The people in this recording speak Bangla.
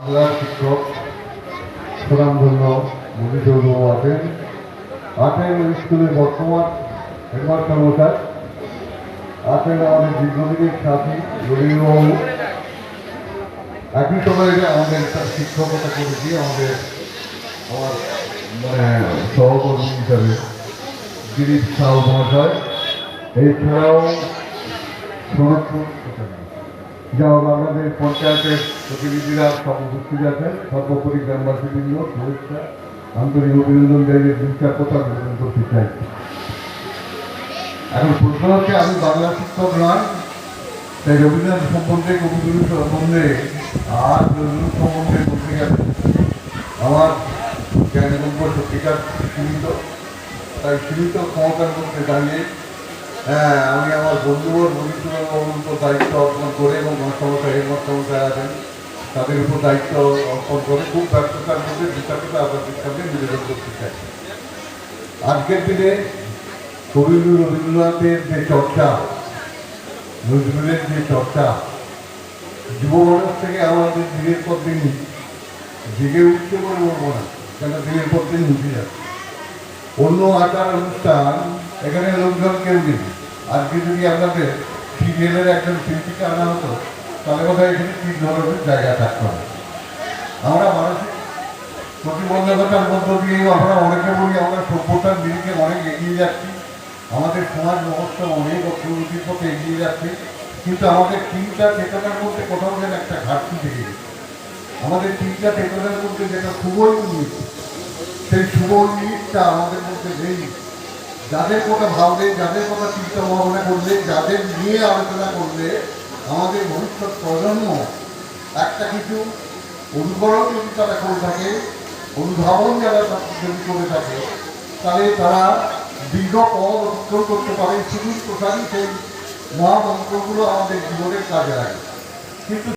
বাংলার শিক্ষক সুনামধন্য মধুচৌধু আছেন আছেন স্কুলের বর্তমান হেডমাস্টার মশাই আছেন আমাদের দীর্ঘদিনের সাথী রবীন্দ্রবাবু একই সময়ে আমাদের তার শিক্ষকতা করেছি আমাদের আমার মানে সহকর্মী হিসাবে দিলীপ সাউ মহাশয় এছাড়াও শরৎপুর যা হোক আমাদের পঞ্চায়েতের প্রতিনিধিরা সব উপস্থিত আছেন সর্বোপরি গ্রামবাসীবৃন্দ শুভেচ্ছা আন্তরিক অভিনন্দন জানিয়ে দু চার কথা নিবেদন করতে চাই। এখন প্রশ্ন হচ্ছে, আমি বাংলা শিক্ষক নয়, তাই রবীন্দ্রনাথ সম্বন্ধে, কবিগুরু সম্বন্ধে, আর নজরুল সম্বন্ধে বলতে গেলে আমার জ্ঞানগম্য সত্যিকার সীমিত, তাই সীমিত ক্ষমতার মধ্যে দাঁড়িয়ে হ্যাঁ আমি আমার বন্ধুবর বন্ধুবাবুর উপর দায়িত্ব অর্পণ করে এবং মাস্টারমশাই, হেডমাস্টারমশাই আছেন। তাদের উপর দায়িত্ব অর্পণ করে খুব ব্যস্ততার মধ্যে বিচারটা আপনাদের নিবেদন করতে চাই। আজকের দিনে কবিগুরু রবীন্দ্রনাথের যে চর্চা নজরুলের যে চর্চা, যুব মানুষ থেকে আমাদের দিনের পর দিন জেগে উঠছে বলে বলব না, কেন দিনের পর দিন উঠে যাচ্ছে। অন্য আচার অনুষ্ঠান এখানে লোকজন কেউ নেই। আজকে যদি আপনাদের সিরিয়ালের একজন শিল্পীকে আনা হতো, তাহলে বোধহয় এখানে তিন ধরনের জায়গা থাকতো। আমরা মানসিক প্রতিবন্ধকতার মধ্য দিয়ে আমরা অনেকে বলি, আমরা সভ্যতার দিকে অনেক এগিয়ে যাচ্ছি। আমাদের সমাজ ব্যবস্থা অনেক অগ্রগতির পথে এগিয়ে যাচ্ছে। কিন্তু আমাদের চিন্তা চেতনার মধ্যে কোথাও যেন একটা ঘাটতি থেকে আমাদের চিন্তা চেতনার মধ্যে যেটা খুবই উন্নীত সেই শুভ জিনিসটা আমাদের মধ্যে নেই। যাদের কথা ভাবলে, যাদের কথা চিন্তা ভাবনা করলে, যাদের নিয়ে আলোচনা করলে আমাদের ভবিষ্যৎ প্রজন্ম একটা কিছু অনুকরণ যদি তারা করে থাকে, অনুধাবন যারা যদি করে থাকে, তাহলে তারা দীর্ঘ পথ অতিক্রম করতে পারে। শুধু প্রসারী সেই মহামন্ত্রগুলো আমাদের জীবনের কাজে লাগে। কিন্তু